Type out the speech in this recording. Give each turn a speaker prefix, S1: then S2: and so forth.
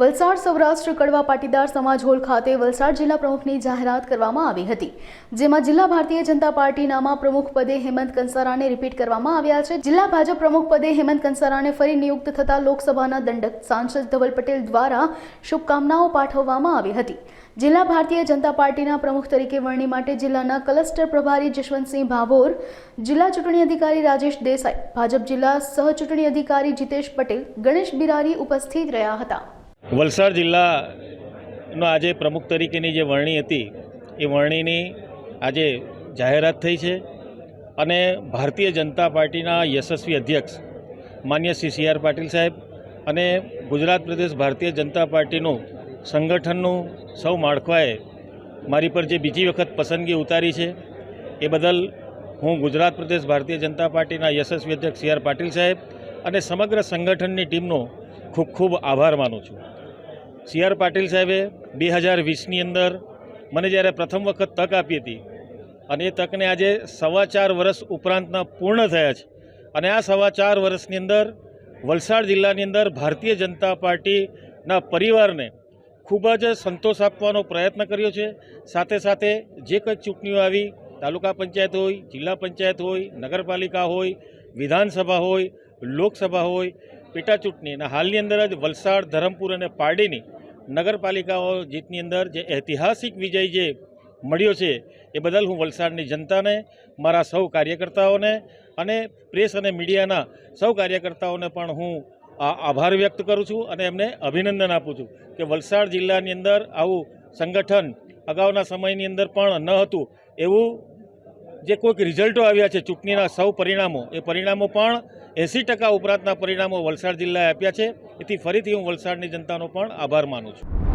S1: વલસાડ સૌરાષ્ટ્ર કડવા પાટીદાર સમાજ હોલ ખાતે વલસાડ જિલ્લા પ્રમુખની જાહેરાત કરવામાં આવી હતી, જેમાં જિલ્લા ભારતીય જનતા પાર્ટીનામાં પ્રમુખ પદે હેમંત કંસારાને રિપીટ કરવામાં આવ્યા છે. જિલ્લા ભાજપ પ્રમુખ પદે હેમંત કંસારાને ફરી નિયુક્ત થતા લોકસભાના દંડક સાંસદ ધવલ પટેલ દ્વારા શુભકામનાઓ પાઠવવામાં આવી હતી. જિલ્લા ભારતીય જનતા પાર્ટીના પ્રમુખ તરીકે વરણી માટે જિલ્લાના ક્લસ્ટર પ્રભારી જશવંતસિંહ ભાભોર, જિલ્લા ચૂંટણી અધિકારી રાજેશ દેસાઈ, ભાજપ જિલ્લા સહચૂંટણી અધિકારી જીતેશ પટેલ, ગણેશ બિરારી ઉપસ્થિત રહ્યા હતા.
S2: વલસાડ જિલ્લાનો આજે પ્રમુખ તરીકેની જે વરણી હતી, એ વરણીની આજે જાહેરાત થઈ છે અને ભારતીય જનતા પાર્ટીના યશસ્વી અધ્યક્ષ માન્ય શ્રી સી આર પાટીલ સાહેબ અને ગુજરાત પ્રદેશ ભારતીય જનતા પાર્ટીનું સંગઠનનું સૌ માળખાએ મારી પર જે બીજી વખત પસંદગી ઉતારી છે, એ બદલ હું ગુજરાત પ્રદેશ ભારતીય જનતા પાર્ટીના યશસ્વી અધ્યક્ષ સી આર પાટીલ સાહેબ અને સમગ્ર સંગઠનની ટીમનો ખૂબ ખૂબ આભાર માનું છું. સી આર પાટીલ સાહેબે બે હજાર વીસની અંદર મને જ્યારે પ્રથમ વખત તક આપી હતી અને એ તકને આજે સવા ચાર વર્ષ ઉપરાંતના પૂર્ણ થયા છે. અને આ સવા ચાર વર્ષની અંદર વલસાડ જિલ્લાની અંદર ભારતીય જનતા પાર્ટીના પરિવારને ખૂબ જ સંતોષ આપવાનો પ્રયત્ન કર્યો છે. સાથે સાથે જે કંઈ ચૂંટણીઓ આવી, તાલુકા પંચાયત હોય, જિલ્લા પંચાયત હોય, નગરપાલિકા હોય, વિધાનસભા હોય, લોકસભા હોય, પેટા ચૂંટણી અને હાલની અંદર જ વલસાડ, ધરમપુર અને પારડીની નગરપાલિકાઓ જીતની અંદર જે ઐતિહાસિક વિજય જે મળ્યો છે, એ બદલ હું વલસાડની જનતાને, મારા સૌ કાર્યકર્તાઓને અને પ્રેસ અને મીડિયાના સૌ કાર્યકર્તાઓને પણ હું આ આભાર વ્યક્ત કરું છું અને એમને અભિનંદન આપું છું કે વલસાડ જિલ્લાની અંદર આવું સંગઠન અગાઉના સમયની અંદર પણ ન હતું એવું જે કોઈક રિઝલ્ટો આવ્યા છે ચૂંટણીના સૌ પરિણામો, એ પરિણામો પણ એંસી ટકા ઉપરાંતના પરિણામો વલસાડ જિલ્લાએ આપ્યા છે. એથી ફરીથી હું વલસાડની જનતાનો પણ આભાર માનું છું.